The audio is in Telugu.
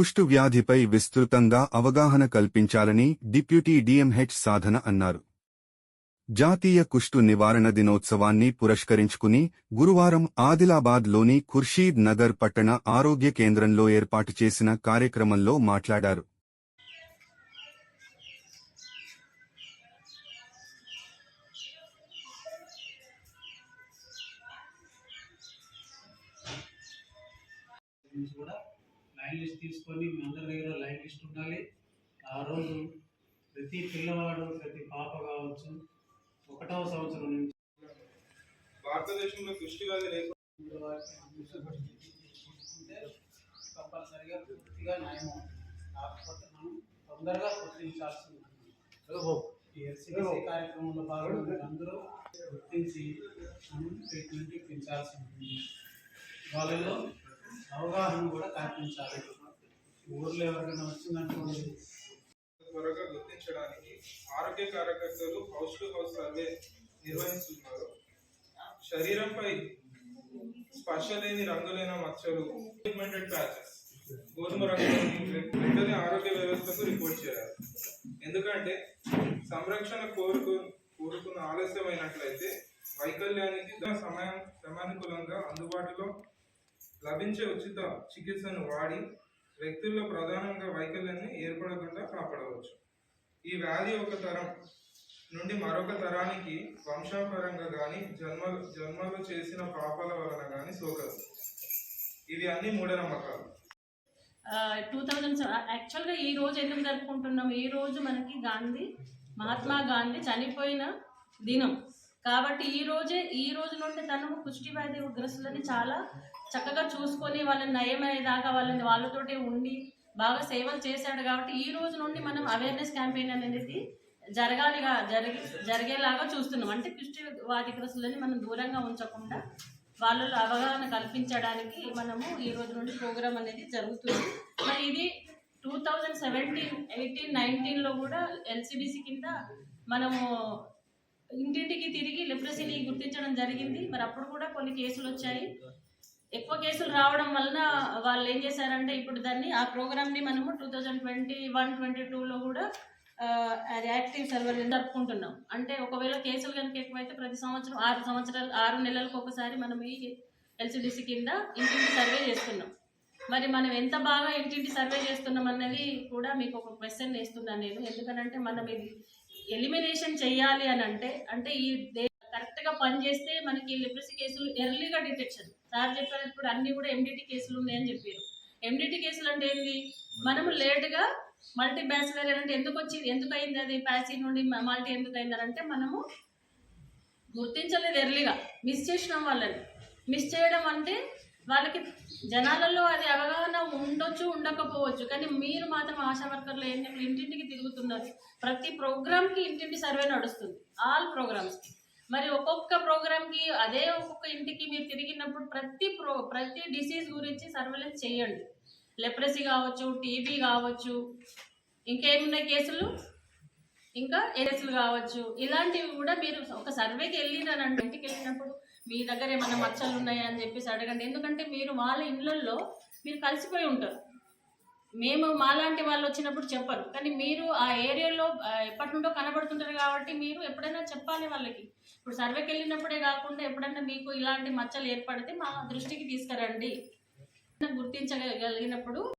కుష్టు వ్యాధిపై విస్తృతంగా అవగాహన కల్పించాలని డిప్యూటీ డిఎంహెచ్ సాధన అన్నారు. జాతీయ కుష్టు నివారణ దినోత్సవాన్ని పురస్కరించుకుని గురువారం ఆదిలాబాద్లోని ఖుర్షీద్ నగర్ పట్టణ ఆరోగ్య కేంద్రంలో ఏర్పాటు చేసిన కార్యక్రమంలో మాట్లాడారు. కూడా లైన్ లిస్ట్ తీసుకొని మీ అందరి దగ్గర లైన్ లిస్ట్ ఉండాలి. ఆ రోజు ప్రతి పిల్లవాడు ప్రతి పాప కావచ్చు ఒకటవ సంవత్సరం నుంచి భారతదేశంలో తీసుకుంటే కంపల్సరిగా పూర్తిగా నయం అవుతుంది. కాకపోతే మనం తొందరగా గుర్తించాల్సి ఉంటుంది ఈ ఎస్సీసీ కార్యక్రమంలో మీరు అందరూ గుర్తించి మనం ట్రీట్మెంట్ ఇప్పించాల్సి ఉంటుంది వాళ్ళలో అవగాహన కూడా కల్పించాలి. ఊర్లో ఎవరికైనా వచ్చిందనుకోండి త్వరగా గుర్తించడానికి ఆరోగ్య కార్యకర్తలు హౌస్ టు హౌస్ సర్వే నిర్వహిస్తున్నారు. శరీరంపై స్పర్శ లేని రంగులైన మచ్చలు పిగ్మెంటెడ్ ప్యాచెస్ గోధుమ రంగు వెంటనే ఆరోగ్య వ్యవస్థకు రిపోర్ట్ చేయాలి. ఎందుకంటే సంరక్షణ కోరుకు కోరుకున్న ఆలస్యమైనట్లయితే వైకల్యానికి సమయం సమయానుకూలంగా అందుబాటులో లభించే ఉచిత చికిత్సను వాడి వ్యక్తుల్లో ప్రధానంగా వైకల్యాన్ని ఏర్పడకుండా కాపాడవచ్చు. ఈ వ్యాధి ఒక తరం నుండి మరొక తరానికి వంశపరంగా కానీ జన్మ జన్మలో చేసిన పాపాల వలన కానీ సోకదు. ఇవి అన్ని మూఢనమ్మకాలు. టూ థౌజండ్ యాక్చువల్గా ఈ రోజు ఎందుకు జరుపుకుంటున్నాం? ఈ రోజు మనకి గాంధీ మహాత్మా గాంధీ చనిపోయిన దినం. కాబట్టి ఈ రోజే ఈ రోజు నుండి తను కుష్టి వ్యాధి గ్రస్తులని చాలా చక్కగా చూసుకొని వాళ్ళని నయమయ్యేదాకా వాళ్ళని వాళ్ళతోటి ఉండి బాగా సేవలు చేశాడు కాబట్టి ఈ రోజు నుండి మనం అవేర్నెస్ క్యాంపెయిన్ అనేది జరగాలిగా జరిగి జరిగేలాగా చూస్తున్నాం. అంటే కుష్టి వాదిగ్రస్తులని మనం దూరంగా ఉంచకుండా వాళ్ళలో అవగాహన కల్పించడానికి మనము ఈ రోజు నుండి ప్రోగ్రామ్ అనేది జరుగుతుంది. మరి ఇది టూ థౌజండ్ సెవెంటీన్ ఎయిటీన్ నైన్టీన్లో కూడా ఎల్సిబిసి కింద మనము ఇంటింటికి తిరిగి లెప్రసీని గుర్తించడం జరిగింది. మరి అప్పుడు కూడా కొన్ని కేసులు వచ్చాయి. ఎక్కువ కేసులు రావడం వలన వాళ్ళు ఏం చేశారంటే ఇప్పుడు దాన్ని ఆ ప్రోగ్రామ్ని మనము two thousand twenty one twenty టూలో కూడా అది యాక్టివ్ సర్వర్ జరుపుకుంటున్నాం. అంటే ఒకవేళ కేసులు కనుక ఎక్కువైతే ప్రతి సంవత్సరం ఆరు సంవత్సరాలు ఆరు నెలలకు ఒకసారి మనం ఈ ఎల్సిడిసి కింద ఇంటింటి సర్వే చేస్తున్నాం. మరి మనం ఎంత బాగా ఇంటింటి సర్వే చేస్తున్నాం అన్నది కూడా మీకు ఒక క్వశ్చన్ వేస్తున్నాను నేను. ఎందుకనంటే మనం ఇది ఎలిమినేషన్ చేయాలి అని అంటే అంటే ఈ కరెక్ట్గా పని చేస్తే మనకి లిప్రసీ కేసులు ఎర్లీగా డిటెక్షన్ సార్ చెప్పినప్పుడు అన్ని కూడా ఎండిటి కేసులు ఉన్నాయని చెప్పారు. ఎండిటి కేసులు అంటే ఏంది? మనము లేట్గా మల్టీ బ్యాచిలర్ అంటే ఎందుకు వచ్చింది? ఎందుకు అయింది అది? ప్యాసీ నుండి మల్టీ ఎందుకు అయింది అని అంటే మనము గుర్తించలేదు ఎర్లీగా. మిస్ చేసిన వాళ్ళని. మిస్ చేయడం అంటే వాళ్ళకి జనాలలో అది అవగాహన ఉండొచ్చు ఉండకపోవచ్చు. కానీ మీరు మాత్రం ఆశా వర్కర్లు ఏంటంటే ఇంటింటికి తిరుగుతున్నారు. ప్రతి ప్రోగ్రామ్కి ఇంటింటి సర్వే నడుస్తుంది. ఆల్ ప్రోగ్రామ్స్కి మరి ఒక్కొక్క ప్రోగ్రామ్కి అదే ఒక్కొక్క ఇంటికి మీరు తిరిగినప్పుడు ప్రతి ప్రో ప్రతి డిసీజ్ గురించి సర్వేలెన్స్ చేయండి. లెప్రసీ కావచ్చు టీబీ కావచ్చు ఇంకేమున్నాయి కేసులు? ఇంకా ఏఎస్లు కావచ్చు ఇలాంటివి కూడా మీరు ఒక సర్వేకి వెళ్ళినారంటే ఇంటికి వెళ్ళినప్పుడు మీ దగ్గర ఏమైనా మచ్చలు ఉన్నాయా అని చెప్పేసి అడగండి. ఎందుకంటే మీరు వాళ్ళ ఇళ్ళల్లో మీరు కలిసిపోయి ఉంటారు. మేము మాలాంటి వాళ్ళు వచ్చినప్పుడు చెప్పరు. కానీ మీరు ఆ ఏరియాలో ఎప్పటి నుండో కనబడుతుంటారు కాబట్టి మీరు ఎప్పుడైనా చెప్పాలి వాళ్ళకి. ఇప్పుడు సర్వేకి వెళ్ళినప్పుడే కాకుండా ఎప్పుడైనా మీకు ఇలాంటి మచ్చలు ఏర్పడితే మా దృష్టికి తీసుకురండి. గుర్తించగలిగినప్పుడు